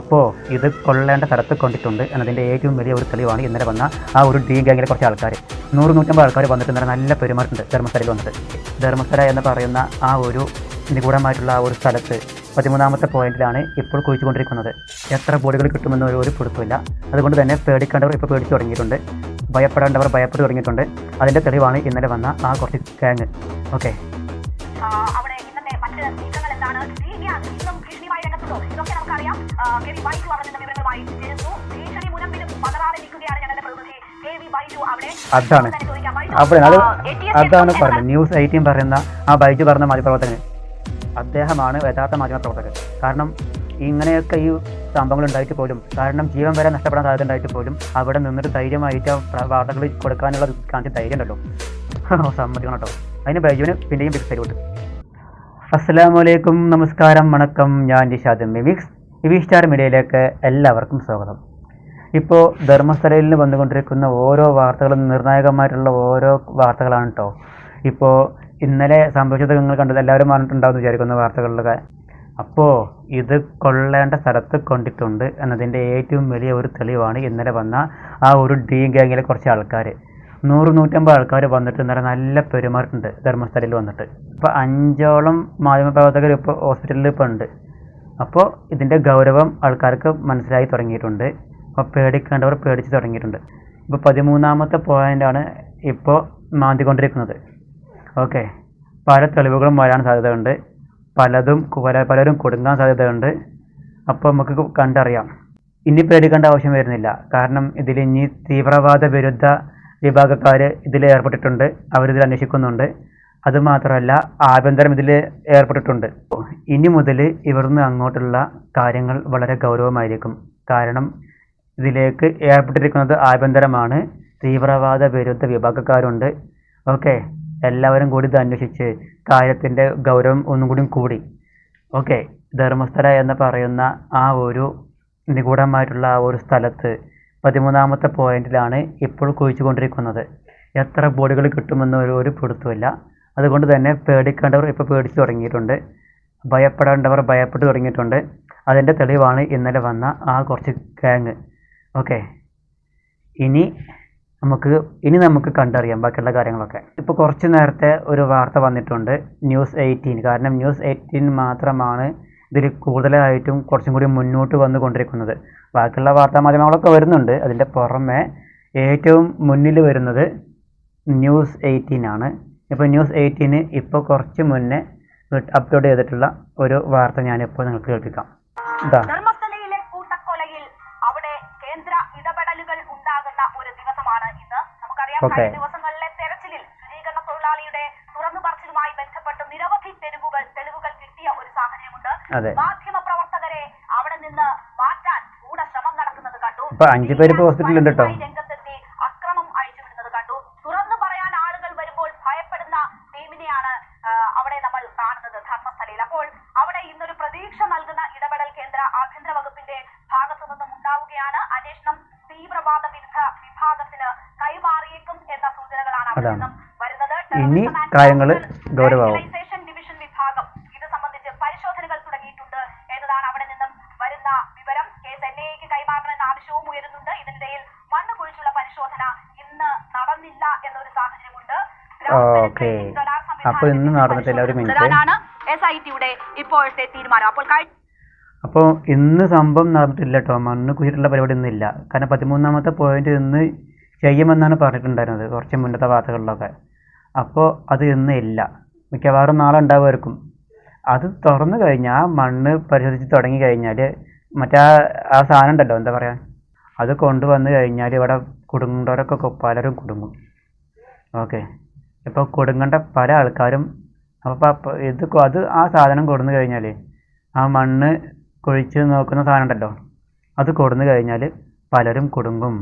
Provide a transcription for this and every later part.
അപ്പോൾ ഇത് കൊള്ളേണ്ട സ്ഥലത്ത് കൊണ്ടിട്ടുണ്ട് എന്നതിന്റെ ഏറ്റവും വലിയ ഒരു തെളിവാണ് ഇന്നലെ വന്ന ആ ഒരു ഡി ഗാങ്ങിലെ കുറച്ച് ആൾക്കാർ നൂറ് നൂറ്റമ്പത് ആൾക്കാർ വന്നിട്ട് ഇന്നലെ നല്ല പെരുമാറുണ്ട് ധർമ്മസ്ഥലയിൽ വന്നിട്ട്. ധർമ്മസ്ഥല എന്ന് പറയുന്ന ആ ഒരു നിഗൂഢമായിട്ടുള്ള ആ ഒരു സ്ഥലത്ത് പതിമൂന്നാമത്തെ പോയിന്റിലാണ് ഇപ്പോൾ കുഴിച്ചുകൊണ്ടിരിക്കുന്നത്. എത്ര ബോഡികൾ കിട്ടുമെന്ന് ഒരു പിടുത്തമില്ല അതുകൊണ്ട് തന്നെ പേടിക്കേണ്ടവർ ഇപ്പോൾ പേടിച്ചു തുടങ്ങിയിട്ടുണ്ട്. ഭയപ്പെടേണ്ടവർ ഭയപ്പെട്ടു തുടങ്ങിയിട്ടുണ്ട്. അതിന്റെ തെളിവാണ് ഇന്നലെ വന്ന ആ കുറച്ച് ഗാങ്. ഓക്കെ. അവിടെ ഇന്നത്തെ മറ്റ് നീക്കങ്ങൾ എന്താണ്? രംഗത്തുണ്ടോ ഇതൊക്കെ നമുക്കറിയാം. കെ വി ബൈജു അവിടെ നിന്ന് വിവരങ്ങളുമായി ചേരുന്നു. ഭീഷണി മുനമ്പിലും പതറാതെ നിൽക്കുകയാണ് ഞങ്ങളുടെ പ്രതിനിധി അതാണ്. അവിടെ അത് അതാണ് പറഞ്ഞത്. ന്യൂസ് എയ്റ്റീൻ പറയുന്ന ആ ബൈജു പറഞ്ഞ മാധ്യമപ്രവർത്തകൻ. അദ്ദേഹമാണ് യഥാർത്ഥ മാധ്യമപ്രവർത്തകൻ. കാരണം ഇങ്ങനെയൊക്കെ ഈ സംഭവങ്ങൾ ഉണ്ടായിട്ട് പോലും കാരണം ജീവൻ വരെ നഷ്ടപ്പെടാൻ സാധ്യത ഉണ്ടായിട്ട് പോലും അവിടെ നിന്നിട്ട് ധൈര്യമായിട്ട് വാർത്തകൾ കൊടുക്കാനുള്ള കാണിച്ച ധൈര്യം ഉണ്ടല്ലോ. സമ്മതിക്കണം കേട്ടോ. അതിന് ബൈജുവിന് പിന്നെയും സൈഡ് അസ്സലാമു വലൈക്കും നമസ്കാരം വണക്കം. ഞാൻ നിഷാദ് മിമിക്സ് ഇവി സ്റ്റാർ മീഡിയയിലേക്ക് എല്ലാവർക്കും സ്വാഗതം. ഇപ്പോൾ ധർമ്മസ്ഥലയിൽ നിന്ന് വന്നുകൊണ്ടിരിക്കുന്ന ഓരോ വാർത്തകളും നിർണായകമായിട്ടുള്ള ഓരോ വാർത്തകളാണ് കേട്ടോ ഇപ്പോൾ ഇന്നലെ സംഭവിച്ചത് നിങ്ങൾ കണ്ടത് എല്ലാവരും പറഞ്ഞിട്ടുണ്ടാവും വിചാരിക്കുന്ന വാർത്തകളിലൊക്കെ. അപ്പോൾ ഇത് കൊള്ളേണ്ട സ്ഥലത്ത് കൊണ്ടിട്ടുണ്ട് എന്നതിന്റെ ഏറ്റവും വലിയ ഒരു തെളിവാണ് ഇന്നലെ വന്ന ആ ഒരു ഡി ഗാങ്ങിലെ കുറച്ച് ആൾക്കാർ നൂറ് നൂറ്റമ്പത് ആൾക്കാർ വന്നിട്ട് ഇന്നലെ നല്ല പെരുമാറുണ്ട് ധർമ്മസ്ഥലയിൽ വന്നിട്ട്. ഇപ്പോൾ അഞ്ചോളം മാധ്യമപ്രവർത്തകർ ഇപ്പോൾ ഹോസ്പിറ്റലിൽ ഇപ്പോൾ ഉണ്ട്. അപ്പോൾ ഇതിന്റെ ഗൗരവം ആൾക്കാർക്ക് മനസ്സിലായി തുടങ്ങിയിട്ടുണ്ട്. അപ്പോൾ പേടിക്കേണ്ടവർ പേടിച്ച് തുടങ്ങിയിട്ടുണ്ട്. ഇപ്പോൾ പതിമൂന്നാമത്തെ പോയിന്റാണ് ഇപ്പോൾ മാന്തിക്കൊണ്ടിരിക്കുന്നത്. ഓക്കെ. പല തെളിവുകളും വരാൻ സാധ്യതയുണ്ട്. പലതും പല പലരും കൊടുങ്ങാൻ സാധ്യതയുണ്ട്. അപ്പോൾ നമുക്ക് കണ്ടറിയാം. ഇനി പേടിക്കേണ്ട ആവശ്യം വരുന്നില്ല. കാരണം ഇതിൽ ഇനി തീവ്രവാദ വിരുദ്ധ വിഭാഗക്കാർ ഇതിൽ ഏർപ്പെട്ടിട്ടുണ്ട് അവരിതിൽ അന്വേഷിക്കുന്നുണ്ട്. അതുമാത്രമല്ല ആഭ്യന്തരം ഇതിൽ ഏർപ്പെട്ടിട്ടുണ്ട്. ഇനി മുതൽ ഇവിടുന്ന് അങ്ങോട്ടുള്ള കാര്യങ്ങൾ വളരെ ഗൗരവമായിരിക്കും. കാരണം ഇതിലേക്ക് ഏർപ്പെട്ടിരിക്കുന്നത് ആഭ്യന്തരമാണ്. തീവ്രവാദ വിരുദ്ധ വിഭാഗക്കാരുണ്ട്. ഓക്കെ? എല്ലാവരും കൂടി ഇത് അന്വേഷിച്ച് കാര്യത്തിന്റെ ഗൗരവം ഒന്നും കൂടി കൂടി. ഓക്കെ? ധർമ്മസ്ഥല എന്ന് പറയുന്ന ആ ഒരു നിഗൂഢമായിട്ടുള്ള ആ ഒരു സ്ഥലത്ത് പതിമൂന്നാമത്തെ പോയിന്റിലാണ് ഇപ്പോൾ കുഴിച്ചുകൊണ്ടിരിക്കുന്നത്. എത്ര ബോഡികൾ കിട്ടുമെന്ന് ഒരു ഒരു പിടുത്തമില്ല അതുകൊണ്ട് തന്നെ പേടിക്കേണ്ടവർ ഇപ്പോൾ പേടിച്ചു തുടങ്ങിയിട്ടുണ്ട്. ഭയപ്പെടേണ്ടവർ ഭയപ്പെട്ടു തുടങ്ങിയിട്ടുണ്ട്. അതിന്റെ തെളിവാണ് ഇന്നലെ വന്ന ആ കുറച്ച് ഗാങ് ഓക്കെ ഇനി നമുക്ക് ഇനി നമുക്ക് കണ്ടറിയാം ബാക്കിയുള്ള കാര്യങ്ങളൊക്കെ. ഇപ്പോൾ കുറച്ച് നേരത്തെ ഒരു വാർത്ത വന്നിട്ടുണ്ട്. ന്യൂസ് എയ്റ്റീൻ കാരണം ന്യൂസ് എയ്റ്റീൻ മാത്രമാണ് ഇതിൽ കൂടുതലായിട്ടും കുറച്ചും കൂടി മുന്നോട്ട് വന്നുകൊണ്ടിരിക്കുന്നത് ബാക്കിയുള്ള വാർത്താ മാധ്യമങ്ങളൊക്കെ വരുന്നുണ്ട്. അതിന്റെ പുറമെ ഏറ്റവും മുന്നിൽ വരുന്നത് ന്യൂസ് എയ്റ്റീൻ ആണ്. ഇപ്പോൾ ന്യൂസ് എയ്റ്റീന് ഇപ്പോൾ കുറച്ച് മുന്നേ അപ്ലോഡ് ചെയ്തിട്ടുള്ള ഒരു വാർത്ത ഞാനിപ്പോൾ നിങ്ങൾക്ക് കേൾപ്പിക്കാം. ഇതാ. ധർമ്മസ്ഥലയിലെ കൂട്ടക്കൊലയിൽ അവിടെ കേന്ദ്ര ഇടപെടലുകൾ ഉണ്ടാകുന്ന ഒരു ദിവസമാണ് ഇന്ന്. നമുക്കറിയാം Okay. കഴിഞ്ഞ ദിവസങ്ങളിലെ തെരച്ചിലിൽ ശുചീകരണ തൊഴിലാളിയുടെ തുറന്നു പറച്ചിലുമായി ബന്ധപ്പെട്ട് നിരവധി തെളിവുകൾ തെളിവുകൾ കിട്ടിയ ഒരു സാഹചര്യമുണ്ട് അതെ മാധ്യമ പ്രവർത്തകരെ അവിടെ നിന്ന് മാറ്റാൻ ഗൂഢശ്രമം നടക്കുന്നത് കണ്ടു ഇപ്പൊ അഞ്ച് പേര് ഹോസ്പിറ്റലിൽ ഉണ്ട് കേട്ടോ. പരസ്യമായി രംഗത്തെത്തി അക്രമം അഴിച്ചുവിടുന്നത് കണ്ടു തുറന്നു പറയാൻ ആളുകൾ വരുമ്പോൾ ഭയപ്പെടുന്ന ടീമിനെയാണ് അവിടെ നമ്മൾ കാണുന്നത് ധർമ്മസ്ഥലയിൽ അപ്പോൾ അവിടെ ഇന്നൊരു പ്രതീക്ഷ നൽകുന്ന ഇടപെടൽ കേന്ദ്ര ആഭ്യന്തര വകുപ്പിന്റെ ഭാഗത്തു നിന്നും ഉണ്ടാവുകയാണ് അന്വേഷണം തീവ്രവാദ വിരുദ്ധ വിഭാഗത്തിന് കൈമാറിയേക്കും എന്ന സൂചനകളാണ് അവിടെ അതാണ്. നിന്നും വരുന്നത് ഇനി കാര്യങ്ങൾ ഗൗരവമാവും. അപ്പൊ ഇന്ന് നടന്നിട്ടില്ല. ഒരു മിനിറ്റ്. എസ് ഐ ടിയുടെ ഇപ്പോഴത്തെ തീരുമാനം. അപ്പോൾ അപ്പോൾ ഇന്ന് സംഭവം നടന്നിട്ടില്ല കേട്ടോ മണ്ണ് കുഴിച്ചിട്ടുള്ള പരിപാടി ഇന്നില്ല കാരണം പതിമൂന്നാമത്തെ പോയിന്റ് ഇന്ന് ചെയ്യുമെന്നാണ് പറഞ്ഞിട്ടുണ്ടായിരുന്നത്. കുറച്ച് മുന്നത്തെ വാർത്തകളിലൊക്കെ. അപ്പോൾ അത് ഇന്ന് ഇല്ല. മിക്കവാറും നാളെ ഉണ്ടാവുമായിരിക്കും. അത് തുറന്നു കഴിഞ്ഞാൽ ആ മണ്ണ് പരിശോധിച്ച് തുടങ്ങി കഴിഞ്ഞാൽ മറ്റേ ആ സാധനം ഉണ്ടല്ലോ എന്താ പറയുക അത് കൊണ്ടുവന്ന് കഴിഞ്ഞാൽ ഇവിടെ കുടുങ്ങുന്നവരൊക്കെ പലരും കുടുങ്ങും. ഓക്കെ. ഇപ്പോൾ കൊടുങ്ങണ്ട പല ആൾക്കാരും അപ്പോൾ ഇത് അത് ആ സാധനം കൊടുന്നു കഴിഞ്ഞാൽ ആ മണ്ണ് കുഴിച്ച് നോക്കുന്ന സാധനം ഉണ്ടല്ലോ അത് കൊടുന്നു കഴിഞ്ഞാൽ പലരും കുടുങ്ങും.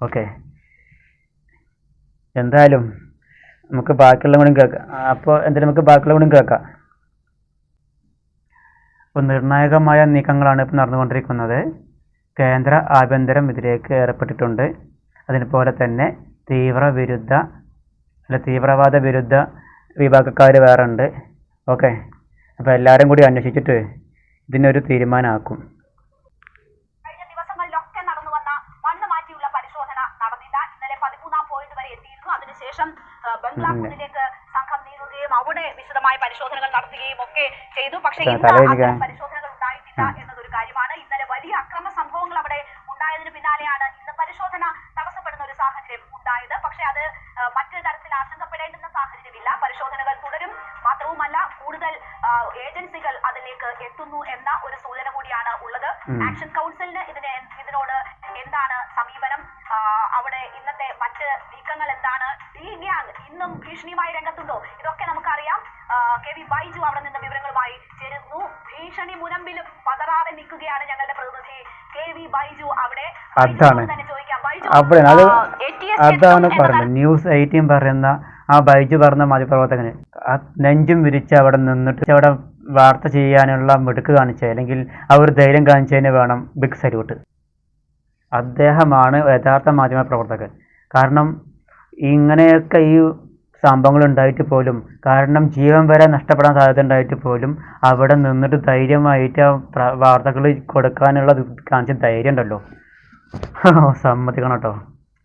ഓക്കെ. എന്തായാലും നമുക്ക് ബാക്കിയുള്ള കൂടി കേൾക്കാം. അപ്പോൾ എന്തായാലും നമുക്ക് ബാക്കിയുള്ള കൂടി കേൾക്കാം. അപ്പോൾ നിർണായകമായ നീക്കങ്ങളാണ് ഇപ്പോൾ നടന്നുകൊണ്ടിരിക്കുന്നത്. കേന്ദ്ര ആഭ്യന്തരം ഇതിലേക്ക് ഏർപ്പെട്ടിട്ടുണ്ട്. അതിനെപ്പോലെ തന്നെ തീവ്ര വിരുദ്ധ അല്ല തീവ്രവാദ വിരുദ്ധ വിഭാഗക്കാർ വേറെ ഉണ്ട് ഓക്കെ. അപ്പോൾ എല്ലാവരും കൂടി അന്വേഷിച്ചിട്ട് ഇതിനൊരു തീരുമാനമാക്കും ശേഷം ബംഗ്ലാപൂരിലേക്ക് സംഘം നീങ്ങുകയും അവിടെ വിശദമായ പരിശോധനകൾ നടത്തുകയും ഒക്കെ ചെയ്തു. പക്ഷേ പരിശോധന എന്താണ്? ഈ ഗ്യാങ് ഇന്നും ഭീഷണിയുമായി രംഗത്തുണ്ടോ? ഇതൊക്കെ നമുക്കറിയാം. കെ വി ബൈജു അവിടെ നിന്ന് വിവരങ്ങളുമായി ചേരുന്നു. ഭീഷണി മുനമ്പിലും പതറാതെ നിൽക്കുകയാണ് ഞങ്ങളുടെ പ്രതിനിധി കെ വി ബൈജു അവിടെ. അതാണ്. അത് അതാണ് പറഞ്ഞത്. ന്യൂസ് എയ്റ്റീൻ പറയുന്ന ആ ബൈജു പറഞ്ഞ മാധ്യമപ്രവർത്തകന് നെഞ്ചും വിരിച്ച് അവിടെ നിന്നിട്ട് അവിടെ വാർത്ത ചെയ്യാനുള്ള മിടുക്ക് കാണിച്ച. അല്ലെങ്കിൽ ആ ഒരു ധൈര്യം കാണിച്ചതിന് വേണം. ബിഗ് സല്യൂട്ട് അദ്ദേഹമാണ് യഥാർത്ഥ മാധ്യമപ്രവർത്തകൻ കാരണം ഇങ്ങനെയൊക്കെ ഈ സംഭവങ്ങൾ ഉണ്ടായിട്ട് പോലും കാരണം ജീവൻ വരെ നഷ്ടപ്പെടാൻ സാധ്യത ഉണ്ടായിട്ട് പോലും അവിടെ നിന്നിട്ട് ധൈര്യമായിട്ട് ആ വാർത്തകൾ കൊടുക്കാനുള്ള കാണിച്ച ധൈര്യം ഉണ്ടല്ലോ. സമ്മതിക്കണം കേട്ടോ.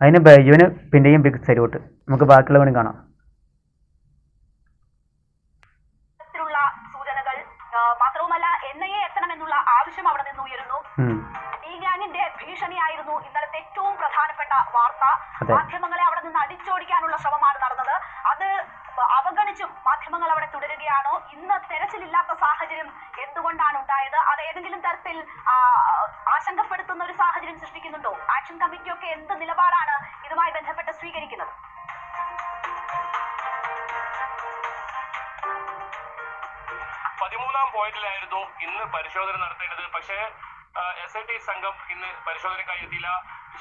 അതിന് ബൈജുവിന് പിന്നെയും ബിഗ് സല്യൂട്ട് നമുക്ക് ബാക്കിയുള്ള പണി കാണാം. വാർത്ത മാധ്യമങ്ങളെ അവിടെ നിന്ന് അടിച്ചോടിക്കാനുള്ള ശ്രമമാണ് നടന്നത്. അത് അവഗണിച്ചും മാധ്യമങ്ങൾ അവിടെ തുടരുകയാണോ? ഇന്ന് തെരച്ചിലില്ലാത്ത സാഹചര്യം എന്തുകൊണ്ടാണ് ഉണ്ടായത്? അത് ഏതെങ്കിലും തരത്തിൽ ആശങ്കപ്പെടുത്തുന്ന ഒരു സാഹചര്യം സൃഷ്ടിക്കുന്നുണ്ടോ? ആക്ഷൻ കമ്മിറ്റി ഒക്കെ എന്ത് നിലപാടാണ് ഇതുമായി ബന്ധപ്പെട്ട് സ്വീകരിക്കുന്നത്? പതിമൂന്നാം പോയിന്റിലായിരുന്നു ഇന്ന് പരിശോധന നടത്തേണ്ടത്. പക്ഷേ എസ് ഐ ടി സംഘം ഇന്ന് പരിശോധനക്കായി എത്തിയില്ല.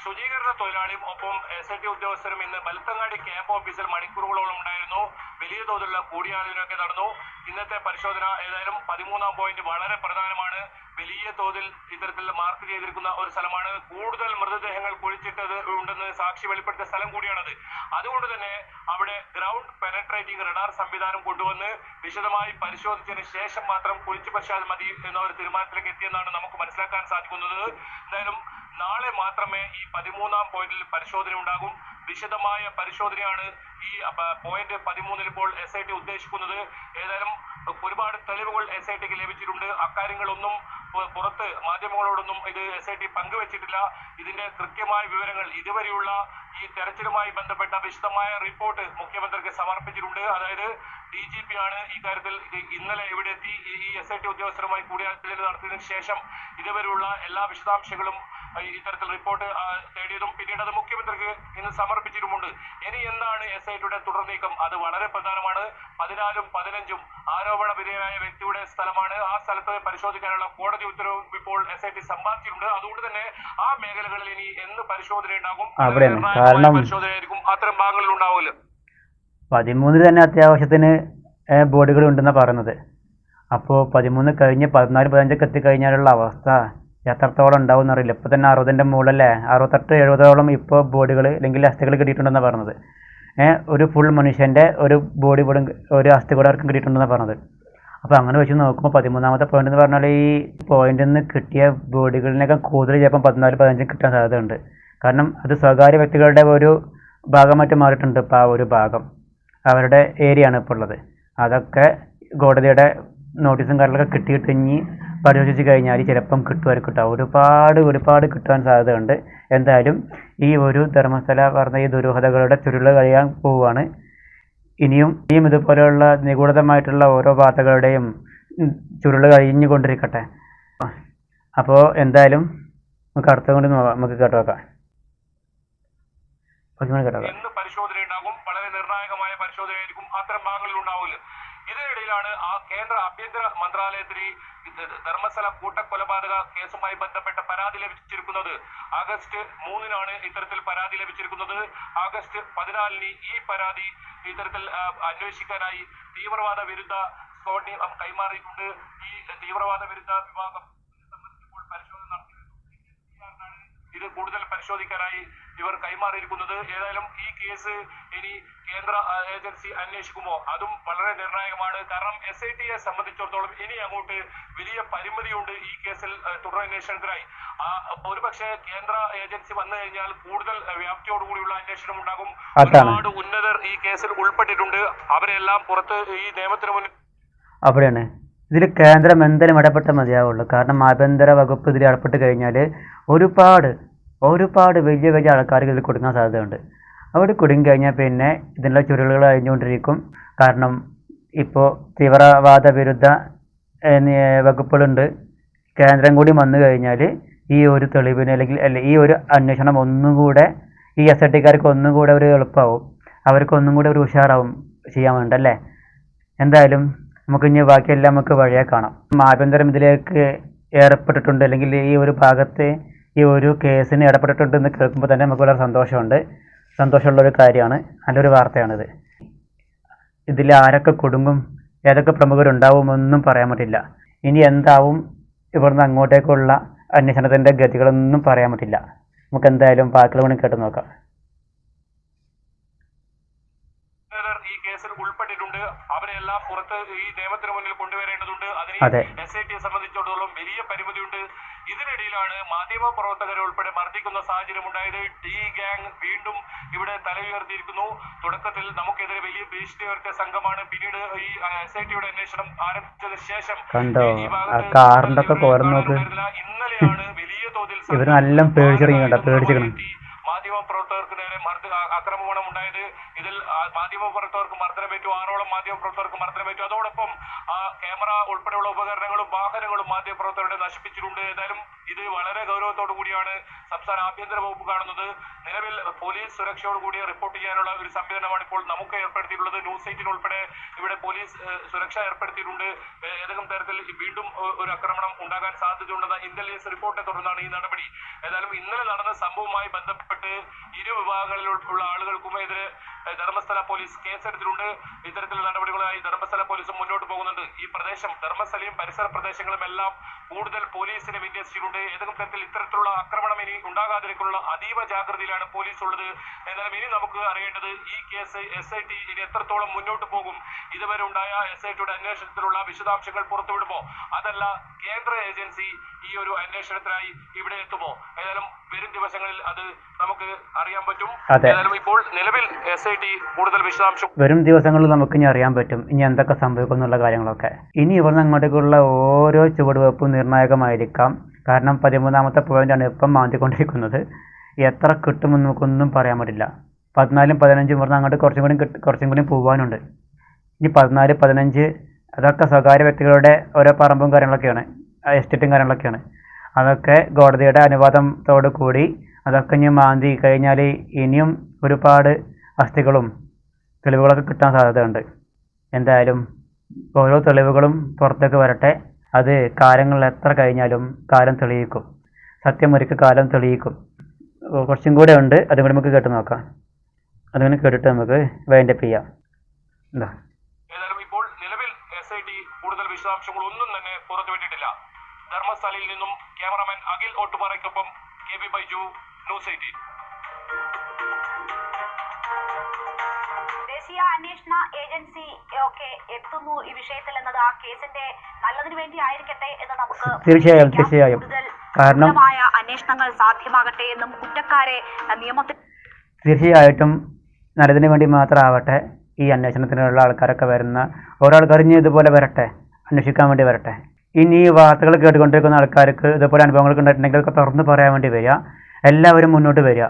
ശുചീകരണ തൊഴിലാളിയും ഒപ്പം എസ് ഐ ടി ഉദ്യോഗസ്ഥരും ഇന്ന് ബലത്തങ്ങാടി ക്യാമ്പ് ഓഫീസിൽ മണിക്കൂറുകളോളം ഉണ്ടായിരുന്നു. വലിയ തോതിലുള്ള കൂടിയാലോചനയൊക്കെ നടന്നു. ഇന്നത്തെ പരിശോധന ഏതായാലും പതിമൂന്നാം പോയിന്റ് വളരെ പ്രധാനമാണ്. വലിയ തോതിൽ ഇത്തരത്തിൽ മാർക്ക് ചെയ്തിരിക്കുന്ന ഒരു സ്ഥലമാണ്. കൂടുതൽ മൃതദേഹങ്ങൾ കുഴിച്ചിട്ടത് ഉണ്ടെന്ന് സാക്ഷി വെളിപ്പെടുത്തിയ സ്ഥലം കൂടിയാണത്. അതുകൊണ്ട് തന്നെ അവിടെ ഗ്രൗണ്ട് പെനട്രേറ്റിംഗ് റഡാർ സംവിധാനം കൊണ്ടുവന്ന് വിശദമായി പരിശോധിച്ചതിന് ശേഷം മാത്രം കുഴിച്ചു പശ്ചാത്തലം മതി എന്ന ഒരു തീരുമാനത്തിലേക്ക് എത്തിയെന്നാണ് നമുക്ക് മനസ്സിലാക്കാൻ സാധിക്കുന്നത്. എന്തായാലും നാളെ മാത്രമേ ഈ പതിമൂന്നാം പോയിന്റിൽ പരിശോധന ഉണ്ടാകും. വിശദമായ പരിശോധനയാണ് ഈ പോയിന്റ് പതിമൂന്നിൽ ഇപ്പോൾ എസ് ഐ ടി ഉദ്ദേശിക്കുന്നത്. ഏതായാലും ഒരുപാട് തെളിവുകൾ എസ് ഐ ടിക്ക് ലഭിച്ചിട്ടുണ്ട്. അക്കാര്യങ്ങളൊന്നും പുറത്ത് മാധ്യമങ്ങളോടൊന്നും ഇത് എസ് ഐ ടി പങ്കുവച്ചിട്ടില്ല. ഇതിന്റെ കൃത്യമായ വിവരങ്ങൾ ഇതുവരെയുള്ള ഈ തെരച്ചിലുമായി ബന്ധപ്പെട്ട വിശദമായ റിപ്പോർട്ട് മുഖ്യമന്ത്രിക്ക് സമർപ്പിച്ചിട്ടുണ്ട്. അതായത് ഡി ജി പി ആണ് ഇക്കാര്യത്തിൽ കാര്യത്തിൽ ഇന്നലെ ഇവിടെ എത്തി ഈ- എസ് ഐ ടി ഉദ്യോഗസ്ഥരുമായി കൂടിയാലോചന നടത്തിയതിനു ശേഷം ഇതുവരെയുള്ള എല്ലാ വിശദാംശങ്ങളും ഇത്തരത്തിൽ റിപ്പോർട്ട് തേടിയതും പിന്നീട് അത് മുഖ്യമന്ത്രിക്ക് ഇന്ന് സമർപ്പിച്ചിട്ടുമുണ്ട്. ഇനി എന്താണ് എസ് ഐ ടിയുടെ തുടർ നീക്കം? അത് വളരെ പ്രധാനമാണ്. പതിനാലും പതിനഞ്ചും ആരോപണ വിധേയനായ വ്യക്തിയുടെ സ്ഥലമാണ്. ആ സ്ഥലത്ത് പരിശോധിക്കാനുള്ള കോടതി ഉത്തരവ് ഇപ്പോൾ എസ് ഐ ടി സമ്പാദിച്ചിട്ടുണ്ട്. അതുകൊണ്ട് തന്നെ ആ മേഖലകളിൽ ഇനി എന്ന് പരിശോധന ഉണ്ടാകും? പരിശോധനയായിരിക്കും. അത്തരം ഭാഗങ്ങളിൽ ഉണ്ടാവില്ല പതിമൂന്നിൽ തന്നെ അത്യാവശ്യത്തിന് ബോഡികൾ ഉണ്ടെന്നാണ് പറയുന്നത്. അപ്പോൾ പതിമൂന്ന് കഴിഞ്ഞ് പതിനാല് പതിനഞ്ചൊക്കെ എത്തിക്കഴിഞ്ഞാലുള്ള അവസ്ഥ എത്രത്തോളം ഉണ്ടാവും എന്നറിയില്ല ഇപ്പോൾ തന്നെ അറുപതിന്റെ മുകളിലല്ലേ? അറുപത്തെട്ട് എഴുപതോളം ഇപ്പോൾ ബോഡികൾ അല്ലെങ്കിൽ അസ്ഥികൾ കിട്ടിയിട്ടുണ്ടെന്നാണ് പറഞ്ഞത്. ഏഹ് ഒരു ഫുൾ മനുഷ്യന്റെ ഒരു ബോഡി കൂടെ ഒരു അസ്ഥി കൂടെ ആർക്കും കിട്ടിയിട്ടുണ്ടെന്നാണ് പറഞ്ഞത്. അപ്പോൾ അങ്ങനെ വെച്ച് നോക്കുമ്പോൾ പതിമൂന്നാമത്തെ പോയിന്റ് എന്ന് പറഞ്ഞാൽ ഈ പോയിന്റിൽ നിന്ന് കിട്ടിയ ബോഡികളിനേക്കാൾ കൂടുതൽ ചിലപ്പം പതിനാല് പതിനഞ്ചും കിട്ടാൻ സാധ്യതയുണ്ട്. കാരണം അത് സ്വകാര്യ വ്യക്തികളുടെ ഒരു ഭാഗമായിട്ട് മാറിയിട്ടുണ്ട്. ഇപ്പോൾ ആ ഒരു ഭാഗം. അവരുടെ ഏരിയ ആണ് ഇപ്പോൾ ഉള്ളത്. അതൊക്കെ കോടതിയുടെ നോട്ടീസും കാര്യങ്ങളൊക്കെ കിട്ടിയിട്ട് ഇനി പരിശോധിച്ച് കഴിഞ്ഞാൽ ചിലപ്പം കിട്ടുമായിരിക്കും കേട്ടോ. ഒരുപാട് ഒരുപാട് കിട്ടാൻ സാധ്യതയുണ്ട്. എന്തായാലും ഈ ഒരു ധർമ്മസ്ഥല പറഞ്ഞ ഈ ദുരൂഹതകളുടെ ചുരുൾ കഴിയാൻ പോവുകയാണ്. ഇനിയും ഇനിയും ഇതുപോലെയുള്ള നിഗൂഢമായിട്ടുള്ള ഓരോ വാർത്തകളുടെയും ചുരുൾ കഴിഞ്ഞു കഴിഞ്ഞുകൊണ്ടിരിക്കട്ടെ. അപ്പോൾ എന്തായാലും നമുക്ക് അടുത്ത കൊണ്ട് നോക്കാം. നമുക്ക് കേട്ടോക്കാം ഓക്കെ കേട്ടോ വെക്കാം ഇന്ന് പരിശോധന ഉണ്ടാകും വളരെ നിർണായകമായ പരിശോധനയായിരിക്കും അത്തരം ഭാഗങ്ങളിൽ ഉണ്ടാവില്ല ഇതിനിടയിലാണ് ആ കേന്ദ്ര ആഭ്യന്തര മന്ത്രാലയത്തിന് ധർമ്മസ്ഥല കൂട്ടക്കൊലപാതക കേസുമായി ബന്ധപ്പെട്ട പരാതി ലഭിച്ചിരിക്കുന്നത് ആഗസ്റ്റ് മൂന്നിനാണ് ഇത്തരത്തിൽ പരാതി ലഭിച്ചിരിക്കുന്നത് ആഗസ്റ്റ് പതിനാലിന് ഈ പരാതി ഇത്തരത്തിൽ അന്വേഷിക്കാനായി തീവ്രവാദ വിരുദ്ധ സ്ക്വാഡിന് കൈമാറിയിട്ടുണ്ട് ഈ തീവ്രവാദ വിരുദ്ധ വിഭാഗം പരിശോധന. ഇത് കൂടുതൽ പരിശോധിക്കാനായി ഇവർ കൈമാറിയിരിക്കുന്നത്. ഏതായാലും ഈ കേസ് ഇനി കേന്ദ്ര ഏജൻസി അന്വേഷിക്കുമോ? അതും വളരെ നിർണായകമാണ്. കാരണം എസ് ഐ ടിയെ സംബന്ധിച്ചിടത്തോളം ഇനി അങ്ങോട്ട് വലിയ പരിമിതിയുണ്ട് ഈ കേസിൽ തുടരന്വേഷണത്തിനായി. ഒരുപക്ഷെ കേന്ദ്ര ഏജൻസി വന്നു കഴിഞ്ഞാൽ കൂടുതൽ വ്യാപ്തിയോടുകൂടിയുള്ള അന്വേഷണം ഉണ്ടാകും. ഒരുപാട് ഉന്നതർ ഈ കേസിൽ ഉൾപ്പെട്ടിട്ടുണ്ട്. അവരെല്ലാം പുറത്ത് ഈ നിയമത്തിന് മുന്നിൽ അവിടെയാണ്. ഇതിൽ കേന്ദ്രം എന്തായാലും ഇടപെട്ട മതിയാവുള്ളൂ. കാരണം ആഭ്യന്തര വകുപ്പ് ഇതിൽ ഇടപെട്ട് കഴിഞ്ഞാൽ ഒരുപാട് ഒരുപാട് വലിയ വലിയ ആൾക്കാർക്ക് ഇതിൽ കൊടുക്കാൻ സാധ്യതയുണ്ട്. അവിടെ കുടുങ്ങി കഴിഞ്ഞാൽ പിന്നെ ഇതിനുള്ള ചുരുളുകൾ അഴിഞ്ഞുകൊണ്ടിരിക്കും. കാരണം ഇപ്പോൾ തീവ്രവാദ വിരുദ്ധ വകുപ്പുകളുണ്ട്. കേന്ദ്രം കൂടി വന്നു കഴിഞ്ഞാൽ ഈ ഒരു തെളിവിന് അല്ലെങ്കിൽ അല്ല ഈ ഒരു അന്വേഷണം ഒന്നും കൂടെ ഈ എസ് ഐ ഒന്നും കൂടെ ഒരു എളുപ്പമാവും അവർക്ക് ഒന്നും കൂടെ ഒരു ഉഷാറാവും ചെയ്യാൻ വേണ്ടല്ലേ? എന്തായാലും നമുക്ക് ഇനി ബാക്കിയെല്ലാം നമുക്ക് വഴിയെ കാണാം. ആഭ്യന്തരം ഇതിലേക്ക് ഏർപ്പെട്ടിട്ടുണ്ട് അല്ലെങ്കിൽ ഈ ഒരു ഭാഗത്ത് ഈ ഒരു കേസിന് ഇടപെട്ടിട്ടുണ്ട് എന്ന് കേൾക്കുമ്പോൾ തന്നെ നമുക്ക് വളരെ സന്തോഷമുണ്ട്. സന്തോഷമുള്ള ഒരു കാര്യമാണ്. നല്ലൊരു വാർത്തയാണിത്. ഇതിൽ ആരൊക്കെ കുടുംബം ഏതൊക്കെ പ്രമുഖരുണ്ടാവുമെന്നും പറയാൻ പറ്റില്ല. ഇനി എന്താവും? ഇവിടുന്ന് അങ്ങോട്ടേക്കുള്ള അന്വേഷണത്തിന്റെ ഗതികളൊന്നും പറയാൻ പറ്റില്ല. നമുക്ക് എന്തായാലും ബാക്കിയുള്ള പണി കേട്ട് നോക്കാം. ഈ കേസിൽ ഉൾപ്പെട്ടിട്ടുണ്ട്. അവരെല്ലാം പുറത്ത് ഈ നിയമത്തിന് മുന്നിൽ കൊണ്ടുവരേണ്ടതുണ്ട്. അതെ. അതിന് എസ് ഐ ടിയെ സംബന്ധിച്ചിടത്തോളം വലിയ പരിമിതിയുണ്ട് ഇതിനിടയിലാണ് മാധ്യമ പ്രവർത്തകരെ ഉൾപ്പെടെ മർദ്ദിക്കുന്ന സാഹചര്യം ഉണ്ടായത് ടി ഗാങ് വീണ്ടും ഇവിടെ തല ഉയർത്തിയിരിക്കുന്നു തുടക്കത്തിൽ നമുക്കെതിരെ വലിയ ഭീഷണി ഉയർത്തിയ സംഘമാണ് പിന്നീട് ഈ എസ് ഐ ടിയുടെ അന്വേഷണം ആരംഭിച്ചതിന് ശേഷം കണ്ടോ? ആ കാറിന്റെ ഒക്കെ കോരം നോക്ക്. ഇന്നലെയാണ് വലിയ തോതിൽ ഇവർ നല്ല പേടിച്ചിറങ്ങി കണ്ടോ? പേടിച്ചിരിക്കണ്. മാധ്യമ പ്രവർത്തകർക്ക് നേരെ ആക്രമണം ഉണ്ടായത് ഇതിൽ മാധ്യമപ്രവർത്തകർക്ക് മാധ്യമ പ്രവർത്തകർക്ക് മർദ്ദനമേറ്റു ആറോളം മാധ്യമ പ്രവർത്തകർക്ക് മർദ്ദനമേറ്റു അതോടൊപ്പം ക്യാമറ ഉൾപ്പെടെയുള്ള ഉപകരണങ്ങളും വാഹനങ്ങളും മാധ്യമ പ്രവർത്തകരുടെ നശിപ്പിച്ചിട്ടുണ്ട്. ഏതായാലും ഇത് വളരെ ഗൗരവത്തോടു കൂടിയാണ് സംസ്ഥാന ആഭ്യന്തര വകുപ്പ് കാണുന്നത്. നിലവിൽ പോലീസ് സുരക്ഷയോടുകൂടി റിപ്പോർട്ട് ചെയ്യാനുള്ള ഒരു സംവിധാനമാണ് ഇപ്പോൾ നമുക്ക് ഏർപ്പെടുത്തിയിട്ടുള്ളത്. ന്യൂസ് എയ്റ്റിന് ഉൾപ്പെടെ ഇവിടെ പോലീസ് സുരക്ഷ ഏർപ്പെടുത്തിയിട്ടുണ്ട്. ഏതെങ്കിലും തരത്തിൽ വീണ്ടും ഒരു ആക്രമണം ഉണ്ടാകാൻ സാധ്യതയുണ്ടെന്ന ഇന്റലിജൻസ് റിപ്പോർട്ടിനെ തുടർന്നാണ് ഈ നടപടി. ഏതായാലും ഇന്നലെ നടന്ന സംഭവവുമായി ബന്ധപ്പെട്ട് ഇരു വിഭാഗങ്ങളിലുള്ള ആളുകൾക്കുമെതിരെ ഏഹ്, ധർമ്മസ്ഥല പോലീസ് കേസെടുത്തിട്ടുണ്ട് ഇത്തരത്തിലുള്ള നടപടികളുമായി ധർമ്മസ്ഥല പോലീസും മുന്നോട്ട് പോകുന്നുണ്ട്. ഈ പ്രദേശം ധർമ്മസ്ഥലയും പരിസര പ്രദേശങ്ങളും എല്ലാം കൂടുതൽ പോലീസിനെ വിന്യസിച്ചിട്ടുണ്ട്. ഏതെങ്കിലും തരത്തിൽ ഇത്തരത്തിലുള്ള ആക്രമണം ഇനി ഉണ്ടാകാതിരിക്കാനുള്ള അതീവ ജാഗ്രതയിലാണ് പോലീസ് ഉള്ളത് എന്നാലും ഇനി നമുക്ക് അറിയേണ്ടത് ഈ കേസ് എസ് ഐ ടി ഇനി എത്രത്തോളം മുന്നോട്ട് പോകും? ഇതുവരെ ഉണ്ടായ എസ് ഐ ടിയുടെ അന്വേഷണത്തിലുള്ള വിശദാംശങ്ങൾ പുറത്തുവിടുമോ? അതല്ല കേന്ദ്ര ഏജൻസി ഈ ഒരു അന്വേഷണത്തിനായി ഇവിടെ എത്തുമോ? ഏതായാലും വരും ദിവസങ്ങളിൽ അത് നമുക്ക് അറിയാൻ പറ്റും. ഏതായാലും ഇപ്പോൾ നിലവിൽ എസ് ഐ ടി കൂടുതൽ വിശദാംശം വരും ദിവസങ്ങളിൽ നമുക്ക് ഇനി അറിയാൻ പറ്റും. ഇനി എന്തൊക്കെ സംഭവിക്കും എന്നുള്ള കാര്യങ്ങളൊക്കെ. ഇനി ഇവിടുന്ന് അങ്ങോട്ടേക്കുള്ള ഓരോ ചുവടുവെപ്പും നിർണായകമായിരിക്കാം. കാരണം പതിമൂന്നാമത്തെ പോയിന്റാണ് ഇപ്പം മാറ്റിക്കൊണ്ടിരിക്കുന്നത് എത്ര കിട്ടുമെന്ന് നമുക്കൊന്നും പറയാൻ പറ്റില്ല പതിനാലും പതിനഞ്ചും പറഞ്ഞാൽ അങ്ങോട്ട് കുറച്ചും കൂടി കിട്ടും കുറച്ചും കൂടി പോകാനുണ്ട് ഇനി പതിനാല് പതിനഞ്ച് അതൊക്കെ സ്വകാര്യ വ്യക്തികളുടെ ഓരോ പറമ്പും കാര്യങ്ങളൊക്കെയാണ്. എസ്റ്റേറ്റും കാര്യങ്ങളൊക്കെയാണ്. അതൊക്കെ കോടതിയുടെ അനുവാദത്തോടു കൂടി അതൊക്കെ ഇനി മാന്തി കഴിഞ്ഞാൽ ഇനിയും ഒരുപാട് അസ്ഥികളും തെളിവുകളൊക്കെ കിട്ടാൻ സാധ്യതയുണ്ട്. എന്തായാലും ഓരോ തെളിവുകളും പുറത്തേക്ക് വരട്ടെ. അത് കാലങ്ങൾ എത്ര കഴിഞ്ഞാലും കാലം തെളിയിക്കും. സത്യം ഒരിക്കൽ കാലം തെളിയിക്കും. കുറച്ചും കൂടെ ഉണ്ട്. അതും കൂടി നമുക്ക് കേട്ട് നോക്കാം. അതുകൊണ്ട് കേട്ടിട്ട് നമുക്ക് വൈൻഡപ്പ് ചെയ്യാം. എന്താ? ഏതായാലും ഇപ്പോൾ നിലവിൽ എസ് ഐ ടി കൂടുതൽ വിശദാംശങ്ങളൊന്നും തന്നെ പുറത്തുവിട്ടിട്ടില്ല. ധർമ്മസ്ഥലയിൽ നിന്നും cameraman Akhil ഓട്ടുപാറയ്ക്കൊപ്പം K V Baiju news eighteen. ദേശീയ അന്വേഷണ ഏജൻസി ഒക്കെ എത്തുന്നു ഈ വിഷയത്തിൽ എന്നത് ആ കേസിന്റെ നല്ലതിനു വേണ്ടി ആയിരിക്കട്ടെ എന്ന് നമുക്ക് തീർച്ചയായും, തീർച്ചയായും. കൂടുതൽ കാരണം- അന്വേഷണങ്ങൾ സാധ്യമാകട്ടെ എന്നും കുറ്റക്കാരെ നിയമത്തിൽ തീർച്ചയായിട്ടും നല്ലതിനു വേണ്ടി മാത്രമാവട്ടെ ഈ അന്വേഷണത്തിനുള്ള ആൾക്കാരൊക്കെ വരുന്ന ഒരാൾ ആൾക്കാരും ഇതുപോലെ വരട്ടെ അന്വേഷിക്കാൻ വേണ്ടി വരട്ടെ. ഇനി ഈ വാർത്തകൾ കേട്ടുകൊണ്ടിരിക്കുന്ന ആൾക്കാർക്ക് ഇതുപോലെ അനുഭവങ്ങൾ ഉണ്ടായിട്ടുണ്ടെങ്കിൽ അതൊക്കെ തുറന്ന് പറയാൻ വേണ്ടി വരിക. എല്ലാവരും മുന്നോട്ട് വരിക.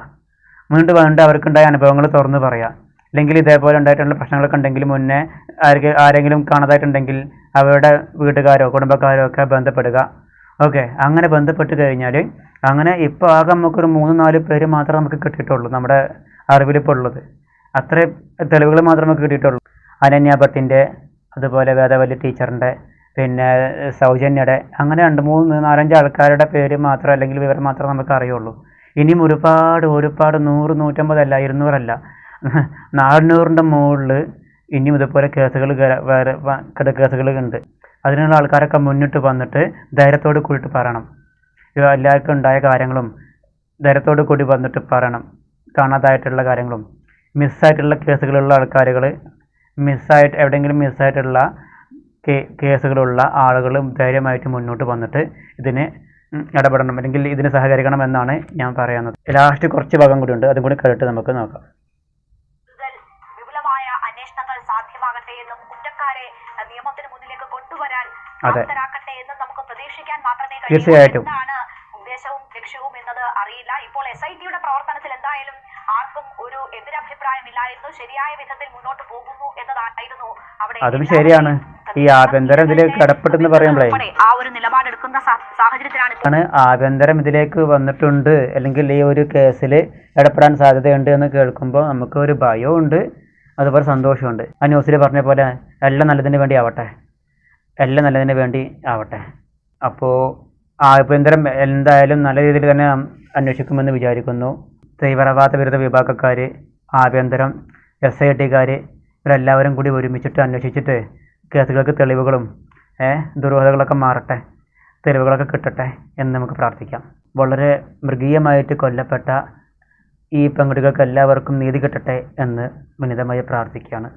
മുന്നോട്ട് വന്നിട്ട് അവർക്കുണ്ടായ അനുഭവങ്ങൾ തുറന്ന് പറയുക അല്ലെങ്കിൽ ഇതേപോലെ ഉണ്ടായിട്ടുള്ള പ്രശ്നങ്ങളൊക്കെ ഉണ്ടെങ്കിൽ മുന്നേ ആർക്ക് ആരെങ്കിലും കാണാതായിട്ടുണ്ടെങ്കിൽ അവരുടെ വീട്ടുകാരോ കുടുംബക്കാരോ ഒക്കെ ബന്ധപ്പെടുക. ഓക്കെ അങ്ങനെ ബന്ധപ്പെട്ട് കഴിഞ്ഞാൽ അങ്ങനെ ഇപ്പോൾ ആകെ നമുക്കൊരു മൂന്ന് നാല് പേര് മാത്രമേ നമുക്ക് കിട്ടിയിട്ടുള്ളൂ നമ്മുടെ അറിവിലിപ്പോൾ ഉള്ളത്. അത്രയും തെളിവുകൾ മാത്രമേ നമുക്ക് കിട്ടിയിട്ടുള്ളൂ. അനന്യ ഭട്ടിന്റെ അതുപോലെ വേദവല്ലി ടീച്ചറിന്റെ പിന്നെ സൗജന്യയുടെ അങ്ങനെ രണ്ട് മൂന്ന് നാലഞ്ച് ആൾക്കാരുടെ പേര് മാത്രം അല്ലെങ്കിൽ വിവരം മാത്രം നമുക്ക് അറിയുള്ളൂ. ഇനിയും ഒരുപാട് ഒരുപാട് നൂറ് നൂറ്റമ്പതല്ല ഇരുന്നൂറല്ല. നാനൂറിന്റെ മുകളിൽ ഇനിയും ഇതുപോലെ കേസുകൾ വേറെ കേസുകൾ ഉണ്ട്. അതിനുള്ള ആൾക്കാരൊക്കെ മുന്നിട്ട് വന്നിട്ട് ധൈര്യത്തോട് കൂടിയിട്ട് പറയണം. എല്ലാവർക്കും ഉണ്ടായ കാര്യങ്ങളും ധൈര്യത്തോട് കൂടി വന്നിട്ട് പറയണം. കാണാതായിട്ടുള്ള കാര്യങ്ങളും. മിസ്സായിട്ടുള്ള കേസുകളുള്ള ആൾക്കാരുകൾ മിസ്സായിട്ട് എവിടെയെങ്കിലും മിസ്സായിട്ടുള്ള കേസുകളുള്ള ആളുകളും ധൈര്യമായിട്ട് മുന്നോട്ട് വന്നിട്ട് ഇതിന് ഇടപെടണം. അല്ലെങ്കിൽ ഇതിന് സഹകരിക്കണം എന്നാണ് ഞാൻ പറയുന്നത്. ലാസ്റ്റ് കുറച്ച് ഭാഗം കൂടി ഉണ്ട്. അതും കൂടി കേട്ട് നമുക്ക് നോക്കാം. അതെ. തീർച്ചയായിട്ടും. ഉദ്ദേശവും ലക്ഷ്യവും എന്നത് അറിയില്ല. ഇപ്പോൾ എസ് ഐ ടിയുടെ പ്രവർത്തനത്തിൽ എന്തായാലും ആർക്കും ഒരു എതിരഭിപ്രായമില്ലായിരുന്നു. ശരിയായ വിധത്തിൽ മുന്നോട്ട് പോകുന്നു എന്നതായിരുന്നു അവിടെ അതും ശരിയാണ്. ഈ ആഭ്യന്തരം ഇതിലേക്ക് കടപ്പെട്ടെന്ന് പറയുമ്പോഴേ ഉൾപ്പെടെ ആ ഒരു നിലപാടെടുക്കുന്ന സാ- സാഹചര്യത്തിലാണ് ആണ് ആഭ്യന്തരം ഇതിലേക്ക് വന്നിട്ടുണ്ട്. അല്ലെങ്കിൽ ഈ ഒരു കേസിൽ ഇടപെടാൻ സാധ്യതയുണ്ട് എന്ന് കേൾക്കുമ്പോൾ നമുക്ക് ഒരു ഭയവും ഉണ്ട് അതുപോലെ സന്തോഷമുണ്ട് ആ ന്യൂസിൽ പറഞ്ഞ പോലെ എല്ലാം നല്ലതിന് വേണ്ടി ആവട്ടെ. എല്ലാം നല്ലതിന് വേണ്ടി ആവട്ടെ. അപ്പോൾ ആഭ്യന്തരം എന്തായാലും നല്ല രീതിയിൽ തന്നെ അന്വേഷിക്കുമെന്ന് വിചാരിക്കുന്നു. തീവ്രവാദ വിരുദ്ധ വിഭാഗക്കാർ ആഭ്യന്തരം എസ് ഐ ടിക്കാർ ഇവരെല്ലാവരും കൂടി ഒരുമിച്ചിട്ട് അന്വേഷിച്ചിട്ട് കേസുകൾക്ക് തെളിവുകളും ദുരൂഹതകളൊക്കെ മാറട്ടെ തെളിവുകളൊക്കെ കിട്ടട്ടെ എന്ന് നമുക്ക് പ്രാർത്ഥിക്കാം. വളരെ മൃഗീയമായിട്ട് കൊല്ലപ്പെട്ട ഈ പെൺകുട്ടികൾക്ക് എല്ലാവർക്കും നീതി കിട്ടട്ടെ എന്ന് വിനിതമായി പ്രാർത്ഥിക്കുകയാണ്.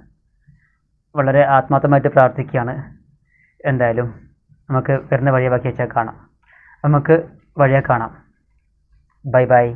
വളരെ ആത്മാർത്ഥമായിട്ട് പ്രാർത്ഥിക്കുകയാണ്. എന്തായാലും നമുക്ക് വരുന്ന വഴിയെ ബാക്കി വെച്ചാൽ കാണാം. നമുക്ക് വഴിയെ കാണാം. Bye bye.